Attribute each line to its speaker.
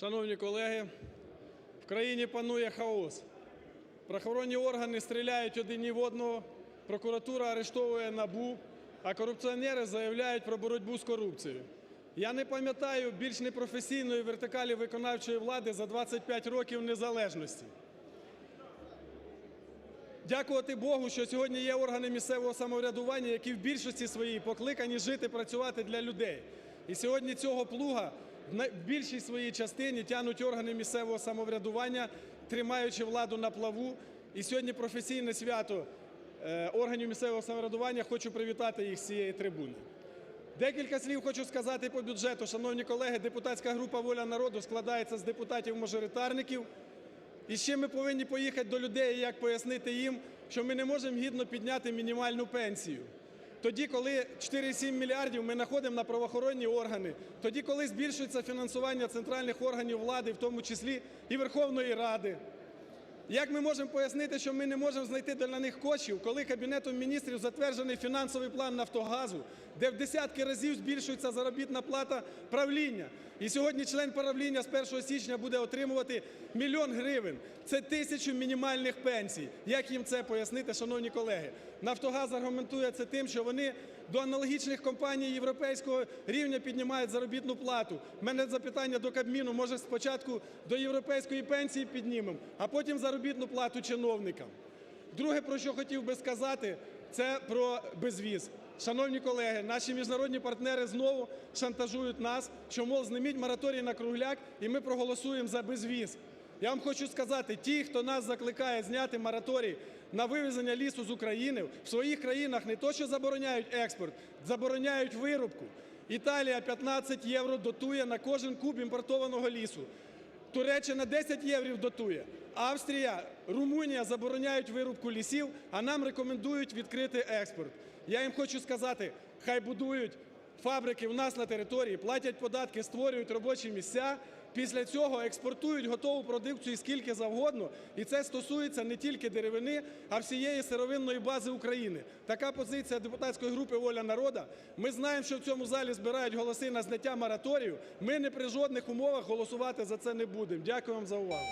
Speaker 1: Шановні колеги, в країні панує хаос. Правоохоронні органи стріляють один в одного, прокуратура арештовує НАБУ, а корупціонери заявляють про боротьбу з корупцією. Я не пам'ятаю більш непрофесійної вертикалі виконавчої влади за 25 років незалежності. Дякувати Богу, що сьогодні є органи місцевого самоврядування, які в більшості своїй покликані жити, працювати для людей. І сьогодні цього плуга в більшій своїй частині тягнуть органи місцевого самоврядування, тримаючи владу на плаву. І сьогодні професійне свято е, органів місцевого самоврядування. Хочу привітати їх з цієї трибуни. Декілька слів хочу сказати по бюджету. Шановні колеги, депутатська група Воля народу складається з депутатів-мажоритарників. І ще ми повинні поїхати до людей, як пояснити їм, що ми не можемо гідно підняти мінімальну пенсію. Тоді, коли 4,7 мільярдів ми знаходимо на правоохоронні органи, тоді, коли збільшується фінансування центральних органів влади, в тому числі і Верховної Ради. Як ми можемо пояснити, що ми не можемо знайти для них коштів, коли Кабінетом міністрів затверджений фінансовий план Нафтогазу, де в десятки разів збільшується заробітна плата правління. І сьогодні член правління з 1 січня буде отримувати мільйон гривень. Це тисячу мінімальних пенсій. Як їм це пояснити, шановні колеги? Нафтогаз аргументує це тим, що вони до аналогічних компаній європейського рівня піднімають заробітну плату. У мене запитання до Кабміну, може спочатку до європейської пенсії піднімемо, а потім заробітну плату чиновникам. Друге, про що хотів би сказати, це про безвіз. Шановні колеги, наші міжнародні партнери знову шантажують нас, що, мов, зніміть мораторій на кругляк і ми проголосуємо за безвіз. Я вам хочу сказати, ті, хто нас закликає зняти мораторій на вивезення лісу з України, в своїх країнах не то, що забороняють експорт, забороняють вирубку. Італія 15 євро дотує на кожен куб імпортованого лісу. Туреччина 10 євро дотує. Австрія, Румунія забороняють вирубку лісів, а нам рекомендують відкрити експорт. Я їм хочу сказати, хай будують фабрики у нас на території, платять податки, створюють робочі місця. Після цього експортують готову продукцію скільки завгодно, і це стосується не тільки деревини, а всієї сировинної бази України. Така позиція депутатської групи Воля народу. Ми знаємо, що в цьому залі збирають голоси на зняття мораторію. Ми не при жодних умовах голосувати за це не будемо. Дякую вам за увагу.